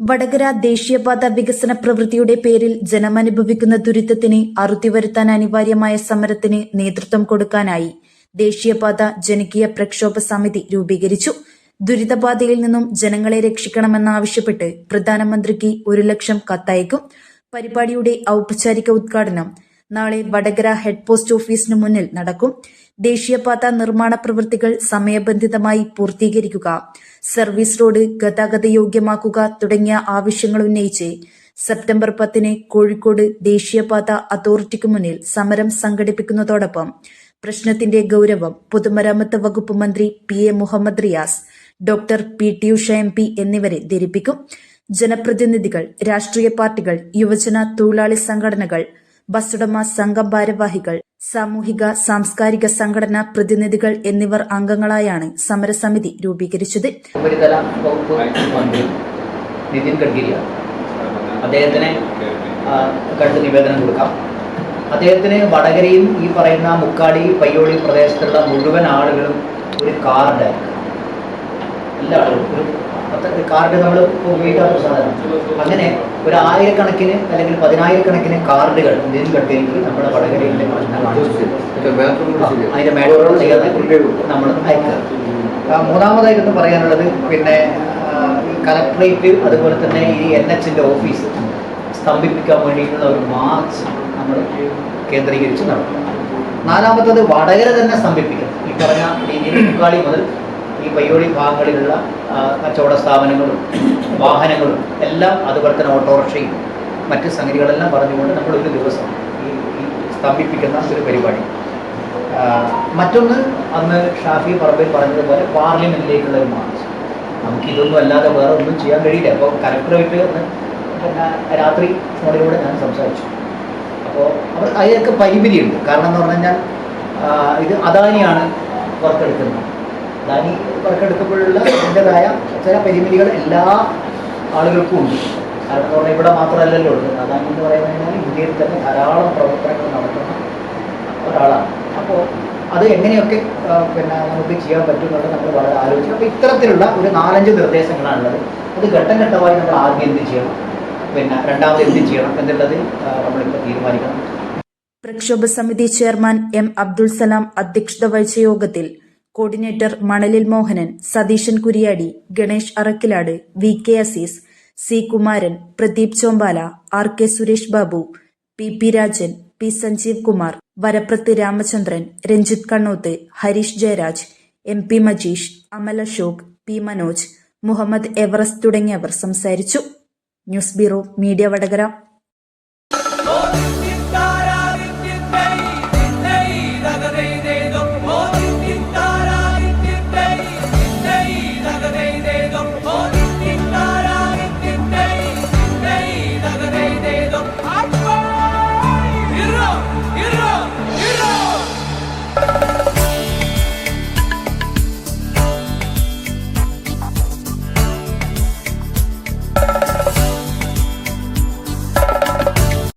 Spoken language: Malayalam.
വടകര ദേശീയപാത വികസന പ്രവൃത്തിയുടെ പേരിൽ ജനമനുഭവിക്കുന്ന ദുരിതത്തിന് അറുതിവരുത്താൻ അനിവാര്യമായ സമരത്തിന് നേതൃത്വം കൊടുക്കാനായി ദേശീയപാത ജനകീയ പ്രക്ഷോഭ സമിതി രൂപീകരിച്ചു. ദുരിതബാധയിൽ നിന്നും ജനങ്ങളെ രക്ഷിക്കണമെന്നാവശ്യപ്പെട്ട് പ്രധാനമന്ത്രിക്ക് ഒരു ലക്ഷം കത്തയക്കും. പരിപാടിയുടെ ഔപചാരിക ഉദ്ഘാടനം നാളെ വടകര ഹെഡ് പോസ്റ്റ് ഓഫീസിന് മുന്നിൽ നടക്കും. ദേശീയപാത നിർമ്മാണ പ്രവൃത്തികൾ സമയബന്ധിതമായി പൂർത്തീകരിക്കുക. സർവീസ് റോഡ് ഗതാഗത യോഗ്യമാക്കുക തുടങ്ങിയ ആവശ്യങ്ങൾ ഉന്നയിച്ച് സെപ്റ്റംബർ പത്തിന് കോഴിക്കോട് ദേശീയപാത അതോറിറ്റിക്ക് മുന്നിൽ സമരം സംഘടിപ്പിക്കുന്നതോടൊപ്പം പ്രശ്നത്തിന്റെ ഗൗരവം പൊതുമരാമത്ത് വകുപ്പ് മന്ത്രി P A Muhammad Riyas doctor P T Usha M P എന്നിവരെ ധരിപ്പിക്കും. ജനപ്രതിനിധികൾ രാഷ്ട്രീയ പാർട്ടികൾ യുവജന തൊഴിലാളി സംഘടനകൾ ബസുടമ സംഘം ഭാരവാഹികൾ സാമൂഹിക സാംസ്കാരിക സംഘടനാ പ്രതിനിധികൾ എന്നിവർ അംഗങ്ങളായാണ് സമരസമിതി രൂപീകരിച്ചത്. ഉപരിതല വകുപ്പ് മന്ത്രി നിതിൻ ഗഡ്കരിയാണ് അദ്ദേഹത്തിന് കണ്ട് നിവേദനം കൊടുക്കാം. അദ്ദേഹത്തിന് വടകരയും ഈ പറയുന്ന മുക്കാടി പയ്യോളി പ്രദേശത്തുള്ള മുഴുവൻ ആളുകളും ഒരു കാർഡ് എല്ലാ ആളുകളും ഒരു കാർഡ് നമ്മൾ ഉപയോഗിക്കാത്ത സാധനം. സാധനമാണ് അങ്ങനെ ഒരു ആയിരക്കണക്കിന് അല്ലെങ്കിൽ പതിനായിരക്കണക്കിന് കാർഡുകൾ ഇന്ത്യൻ കട്ടിലേക്ക് നമ്മുടെ വടകരയിലെ അതിന്റെ ചെയ്യാതെ നമ്മൾ അയക്കുക ആ, മൂന്നാമതായിട്ട് പറയാനുള്ളത് പിന്നെ കലക്ടറേറ്റ് കലക്ട്രേറ്റ് അതുപോലെ തന്നെ ഈ എൻ എച്ചിന്റെ ഓഫീസ് സ്തംഭിപ്പിക്കാൻ വേണ്ടിയിട്ടുള്ള ഒരു മാർച്ച് നമ്മൾ കേന്ദ്രീകരിച്ച് നടത്തും. നാലാമത്തത് വടകര തന്നെ സ്തംഭിപ്പിക്കും ഈ പറഞ്ഞ രീതിയിൽ മുക്കാളി മുതൽ ഈ പയ്യോളി ഭാഗങ്ങളിലുള്ള കച്ചവട സ്ഥാപനങ്ങളും വാഹനങ്ങളും എല്ലാം അതുപോലെ തന്നെ ഓട്ടോറിക്ഷയും മറ്റ് സംഗതികളെല്ലാം പറഞ്ഞുകൊണ്ട് നമ്മൾ ഒരു ദിവസം ഈ സ്തംഭിപ്പിക്കുന്ന ഒരു പരിപാടി. മറ്റൊന്ന് അന്ന് ഷാഫി പറമ്പിൽ പറഞ്ഞതുപോലെ പാർലമെന്റിലേക്കുള്ള ഒരു മാർച്ച്. നമുക്ക് ഇതൊന്നും അല്ലാതെ വേറെ ഒന്നും ചെയ്യാൻ കഴിയില്ല. അപ്പോൾ കലക്ടറേറ്റ് എന്ന് പിന്നെ രാത്രി ഫോണിലൂടെ ഞാൻ സംസാരിച്ചു. അപ്പോൾ അവർ അതിനൊക്കെ പരിമിതിയുണ്ട്. കാരണം എന്ന് പറഞ്ഞു കഴിഞ്ഞാൽ ഇത് അദാനിയാണ് വർക്കെടുക്കുന്നത് അദാനി വർക്കെടുക്കുമ്പോഴുള്ള അതിന്റെതായ ചില പരിമിതികൾ എല്ലാ ആളുകൾക്കും ഉണ്ട്. കാരണം പറഞ്ഞാൽ ഇവിടെ മാത്രമല്ലല്ലോ ഉള്ളത്. അദാനി എന്ന് പറയുന്നത് ഇന്ത്യയിൽ തന്നെ ധാരാളം പ്രവർത്തനങ്ങൾ നടത്തുന്ന ഒരാളാണ്. അപ്പോൾ അത് എങ്ങനെയൊക്കെ പിന്നെ നമുക്ക് ചെയ്യാൻ പറ്റും എന്നുള്ളത് നമ്മൾ വളരെ ആലോചിച്ചു. അപ്പോൾ ഇത്തരത്തിലുള്ള ഒരു നാലഞ്ച് നിർദ്ദേശങ്ങളാണുള്ളത്. അത് ഘട്ടം ഘട്ടമായി നമ്മൾ ആദ്യം എന്ത് ചെയ്യണം? പിന്നെ രണ്ടാമത് എന്ത് ചെയ്യണം എന്നുള്ളത് നമ്മളിപ്പോൾ തീരുമാനിക്കണം. പ്രക്ഷോഭ സമിതി ചെയർമാൻ എം അബ്ദുൾ സലാം അധ്യക്ഷത വഹിച്ച യോഗത്തിൽ coordinator Manalil Mohanan Satheeshan Kuriyadi Ganesh Arakkilad V K Azeez C Kumaran Pradeep Chombala R K Suresh Babu P P Rajan P Sanjeev Kumar Varaprath Ramachandran Ranjith Kannoth Harish Jayaraj M P Majeesh Amal Ashok P Manoj Muhammad Everest തുടങ്ങിയവർ സംസാരിച്ചു. News bureau media Vadakara.